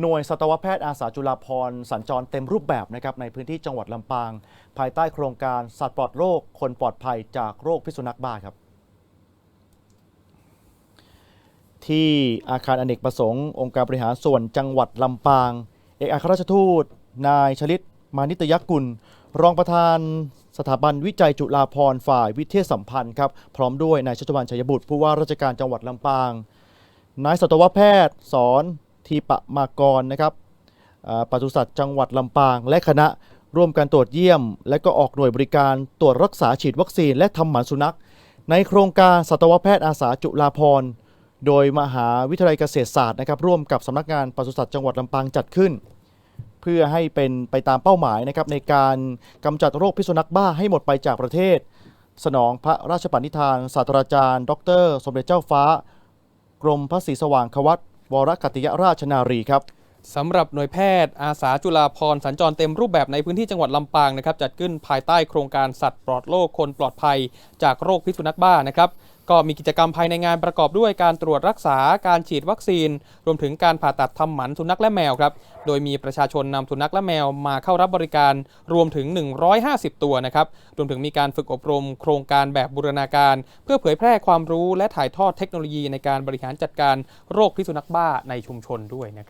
หน่วยสัตวแพทย์อาสาจุฬาภรสัญจรเต็มรูปแบบนะครับในพื้นที่จังหวัดลำปาง ภายใต้โครงการสัตว์ปลอดโรค คนปลอดภัยจากโรคพิษสุนัขบ้าครับ ที่อาคารอเนกประสงค์ องค์การบริหารส่วนจังหวัดลำปาง เอกอัครราชทูต นายชลิต มานิตยกุล รองประธานสถาบันวิจัยจุฬาภรฝ่ายวิเทศสัมพันธ์ครับพร้อมด้วยนายชัชวานชัยบุตรผู้ว่าราชการจังหวัดลำปางนายสัตวแพทย์สอน ทีปะมากรนะครับปศุสัตว์จังหวัดลำปาง และคณะร่วมกันตรวจเยี่ยม และก็ออกหน่วยบริการตรวจรักษาฉีดวัคซีนและทำหมันสุนัข ในโครงการสัตวแพทย์อาสาจุฬาภรณ์โดยมหาวิทยาลัยเกษตรศาสตร์นะครับร่วมกับสำนักงานปศุสัตว์จังหวัดลำปางจัดขึ้น เพื่อให้เป็นไปตามเป้าหมายนะครับในการกำจัดโรคพิษสุนัขบ้าให้หมดไปจากประเทศ สนองพระราชปณิธานศาสตราจารย์ ดร สมเด็จเจ้าฟ้ากรมพระศรีสว่างควัต วรกัติยราชนารีครับสำหรับหน่วยแพทย์อาสาจุฬาพรสัญจรเต็มรูปแบบในพื้นที่จังหวัดลำปางนะครับจัดขึ้นภายใต้โครงการสัตว์ปลอดโรคคนปลอดภัย จากโรคพิษสุนัขบ้านะครับ ก็มีกิจกรรมภายในงานประกอบด้วยการตรวจรักษาการฉีดวัคซีน รวมถึงการผ่าตัดทำหมันสุนัขและแมวครับ โดยมีประชาชนนำสุนัขและแมวมาเข้ารับบริการรวมถึง 150 ตัวนะครับ รวมถึงมีการฝึกอบรมโครงการแบบบูรณาการ เพื่อเผยแพร่ความรู้และถ่ายทอดเทคโนโลยีในการบริหารจัดการโรคพิษสุนัขบ้าในชุมชนด้วยนะครับ